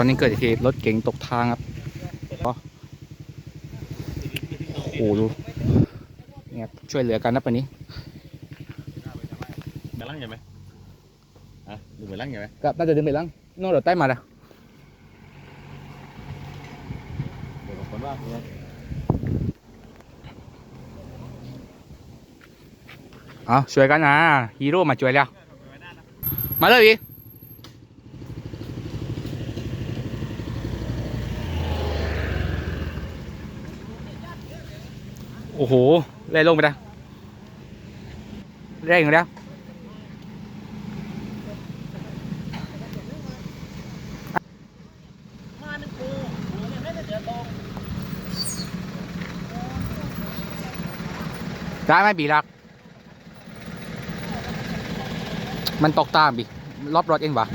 ตอนนี้เกิดเหตุรถเก๋งตกทางครับอ๋อโอ้โหดูเนี่ยครับช่วยเหลือกันนะปันนี้ไปลังยังไหมอะดูไปลังยังไหมก็น่าจะดึงไปลังโน่นเดี๋ยวใต้มาละเดี๋ยวคนว่าเนี่ยเอาช่วยกันนะฮีโร่มาช่วยแล้ว มาเลยพี่ โอ้โหเล่ลงไปแล้วเร่งแล้วมาหนึ่งกูกูเนี่ยไม่ได้เดือดร้อนได้ไหมบีรัก มันตกตามบีรอบรถเองวะ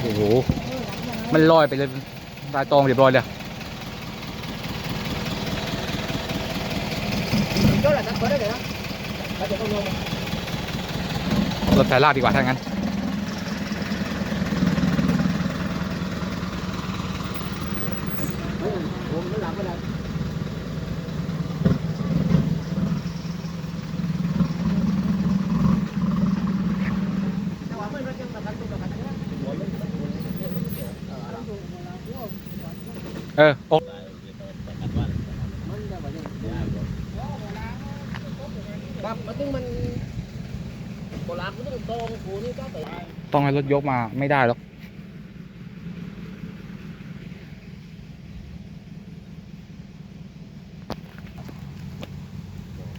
โอ้โห มันลอยไปเลยตายตองเรียบร้อยเลยเจ้าหน้าที่ได้เลยนะเราจะต้องลงรถสายลากดีกว่าถ้างั้น ผมไม่หลับไม่หลับแต่ว่าเมื่อเราจะประกันตัวประกันนะ เออโอ้มันจะว่าอย่างครับมันต้องมันโบราณมันต้องตรงกูนี่ก็ไปต้องให้รถยกมาไม่ได้หรอก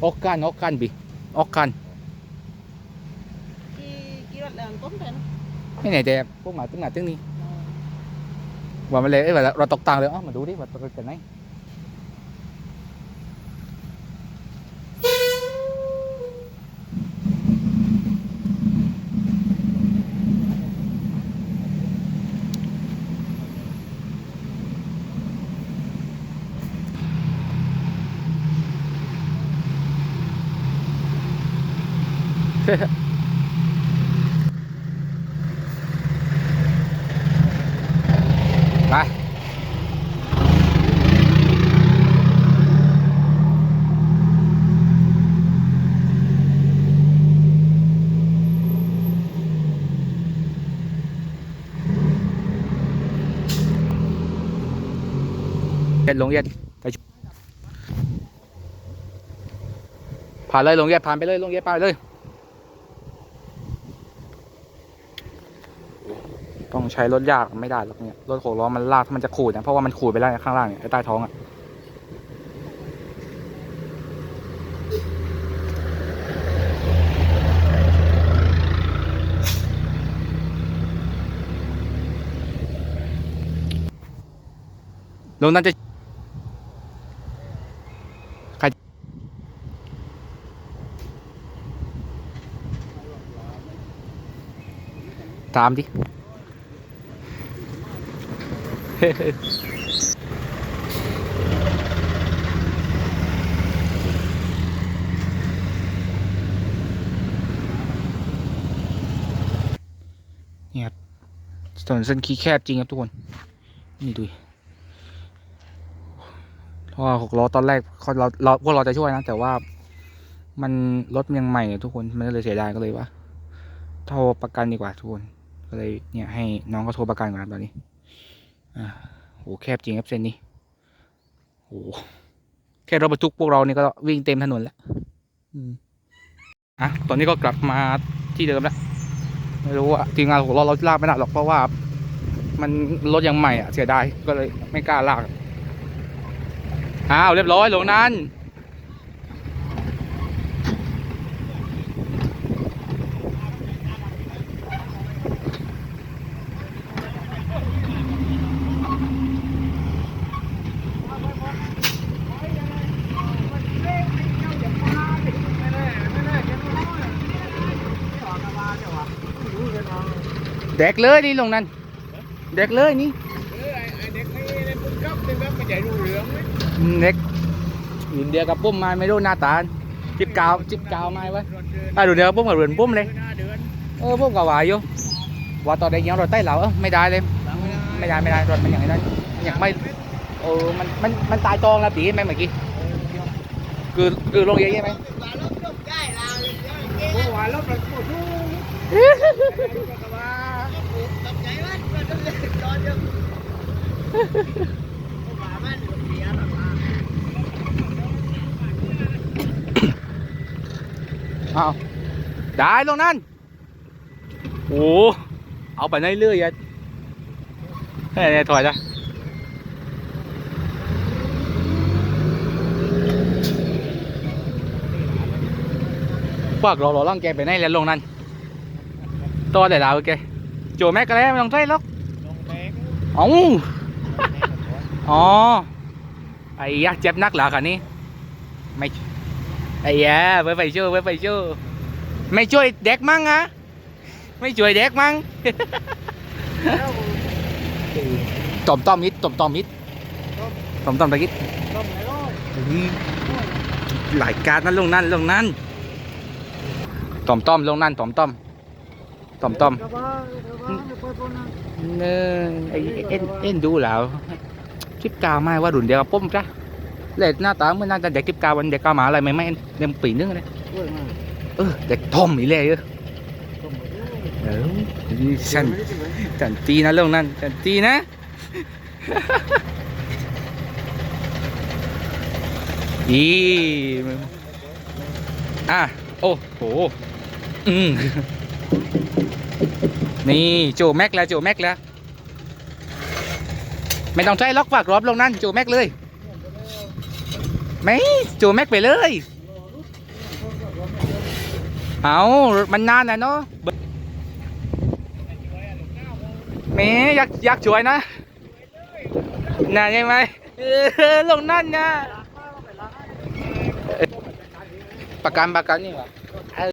ออกกันออกกันบีออกกันกี่กี่รถแรงต้นเป็นไม่ไหนแต่พวกหมาตึ้งหนาตึ้งนี่ ว่ามันเลยเอ้ยว่าเราตกตังเลยเอ๋อมาดูดิว่าตกกัน ไปเย็ดลงเย็ดไปผ่านเลยลงเย็ดผ่านไปเลยลงเย็ดผ่านไปเลย ต้องใช้รถยากไม่ได้หรอกเนี่ยรถหกล้อมันลากถ้ามันจะขูดนะเพราะว่ามันขูดไปแล้วข้างล่างเนี่ยใต้ท้องอะลงนั้นจะใครตามดิ นี่ยครับถนนเส้นขี้แคบจริงครับทุกคน นี่ดูเพราะหกล้อตอนแรกเขาเราเราพวกเราจะช่วยนะ แต่ว่ามันรถมันยังใหม่ทุกคนมันเลยเสียดายก็เลยว่าโทรประกันดีกว่าทุกคน ก็เลยเนี่ยให้น้องเขาโทรประกันก่อนครับตอนนี้ อ่าโหแคบจริงครับเส้นนี้โหแค่รถบรรทุกพวกเรานี่ก็วิ่งเต็มถนนแล้วอืมอะตอนนี้ก็กลับมาที่เดิมแล้วไม่รู้ว่าทีมงานของเราเราลากไม่ได้หรอกเพราะว่า มันรถยังใหม่อะเสียดายก็เลยไม่กล้าลากอ้าวเรียบร้อยลงนั้น เด็กเลยนี่ลงนั้นเด็กเลยนี่ไอ้เด็กนี่ในปุ่นกับเป็นแบบไม่ใช่รู้เรื่องไหมเด็กรุ่นเดียวกับปุ้มมาไม่รู้หน้าตาจิบกาวจิบกาวมาไว้อะรุ่นเดียวกับปุ้มกับรุ่นปุ้มเลยเออปุ้มกับหวายอยู่ว่าตอนเด็กยังรถใต้เหลาเออไม่ได้เลยไม่ได้ไม่ได้รถมันอย่างนั้นมันยังไม่เออมันมันมันตายตองแล้วปีไหมเมื่อกี้คือคือลงเยอะใช่ไหมเเอาได้ลงนั่นโอ้เอาไปเรื่อยๆอะเฮ้ถอยจ้ะพวกราเราล่องแกไปไหนแล้วลงนั่นตัวเดี๋ยวเราแกโจแม็กก็แล้วไม่ต้องใช้หรอก เอ้าอ๋อ ไอ้ยักษ์เจ็บนักเหรอคันนี้ ไม่ไอ้ยาไว้ไปช่วยไว้ไปช่วยไม่ช่วยเด็กมั้งฮะไม่ช่วยเด็กมั้งต่อมต่อมมิดต่อมต่อมมิดต่อมต่อมตะกี้อื้อหลายการนั่นลงนั่นลงนั่นต่อมต่อมลงนั่นต่อมต่อม ต่อมต่อมเนอไอ้เอ็นเอ็นดูแล้วคลิปกาวไม่ว่ารุ่นเดียวกับปุ้มจ้ะเลยหน้าตาเหมือนน่าจะเด็กคลิปกาววันเด็กกาวหมาอะไรไม่ไม่เด็กปีนึงเลยเออเด็กทอมอีเลยเออเออนี่ฉันฉันตีนะเรื่องนั้นฉันตีนะอีอะโอ้โหอืม นี่โจแม็กแล้วโจแม็กแล้วไม่ต้องใช้ล็อกฝากรอบลงนั่นโจแม็กเลยไม่โจแม็กไปเลย เอารถมันนานนะเนาะแม่อยากอยากช่วยนะน่าใช่ไหมลงนั่นนะประกันประกันนี่หวะ